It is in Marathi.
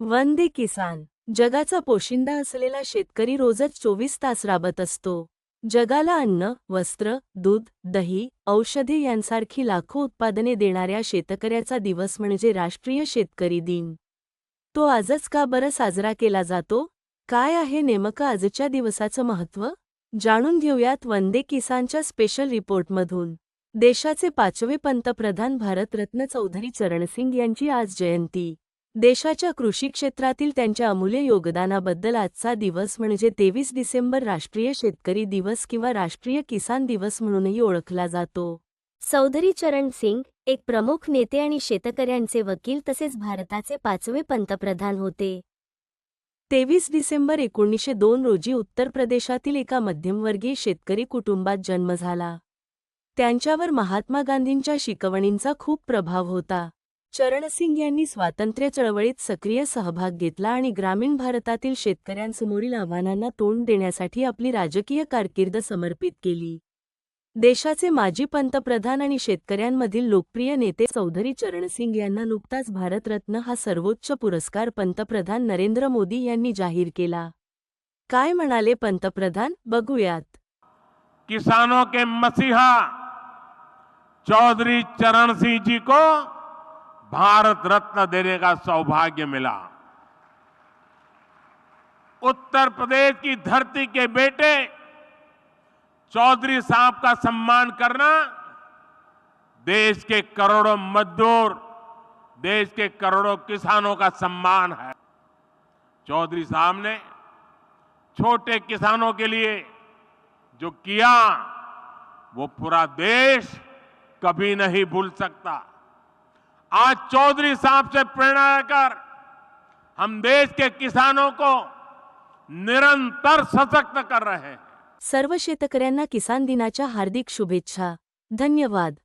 वंदे किसान. जगाचा पोशिंदा असलेला शेतकरी रोजच चोवीस तास राबत असतो. जगाला अन्न वस्त्र दूध दही औषधे यांसारखी लाखो उत्पादने देणाऱ्या शेतकऱ्याचा दिवस म्हणजे राष्ट्रीय शेतकरी दिन. तो आजच का बरं साजरा केला जातो? काय आहे नेमकं आजच्या दिवसाचं महत्त्व? जाणून घेऊयात वंदे किसानच्या स्पेशल रिपोर्टमधून. देशाचे पाचवे पंतप्रधान भारतरत्न चौधरी चरणसिंग यांची आज जयंती. देशाच्या कृषी क्षेत्रातील त्यांच्या अमूल्य योगदानाबद्दल आजचा दिवस म्हणजे तेवीस डिसेंबर राष्ट्रीय शेतकरी दिवस किंवा राष्ट्रीय किसान दिवस म्हणूनही ओळखला जातो. चौधरी चरण सिंग एक प्रमुख नेते आणि शेतकऱ्यांचे वकील तसेच भारताचे पाचवे पंतप्रधान होते. तेवीस डिसेंबर एकोणीसशे दोन रोजी उत्तर प्रदेशातील एका मध्यमवर्गीय शेतकरी कुटुंबात जन्म झाला. त्यांच्यावर महात्मा गांधींच्या शिकवणींचा खूप प्रभाव होता. चरणसिंग यांनी स्वातंत्र्य चळवळीत सक्रिय सहभाग घेतला आणि ग्रामीण भारतातील शेतकऱ्यांसमोरील आव्हानांना तोंड देण्यासाठी आपली राजकीय कारकीर्द समर्पित केली. देशाचे माजी पंतप्रधान आणि शेतकऱ्यांमधील लोकप्रिय नेते चौधरी चरणसिंग यांना नुकताच भारतरत्न हा सर्वोच्च पुरस्कार पंतप्रधान नरेंद्र मोदी यांनी जाहीर केला. काय म्हणाले पंतप्रधान? बघूयात. किसानों के मसीहा चौधरी चरण सिंह जी को भारत रत्न देने का सौभाग्य मिला। उत्तर प्रदेश की धरती के बेटे चौधरी साहब का सम्मान करना, देश के करोड़ों मजदूर, देश के करोड़ों किसानों का सम्मान है। चौधरी साहब ने छोटे किसानों के लिए जो किया, वो पूरा देश कभी नहीं भूल सकता। आज चौधरी साहब से प्रेरणा लेकर हम देश के किसानों को निरंतर सशक्त कर रहे हैं। सर्व शेतकऱ्यांना किसान दिनाच्या हार्दिक शुभेच्छा। धन्यवाद।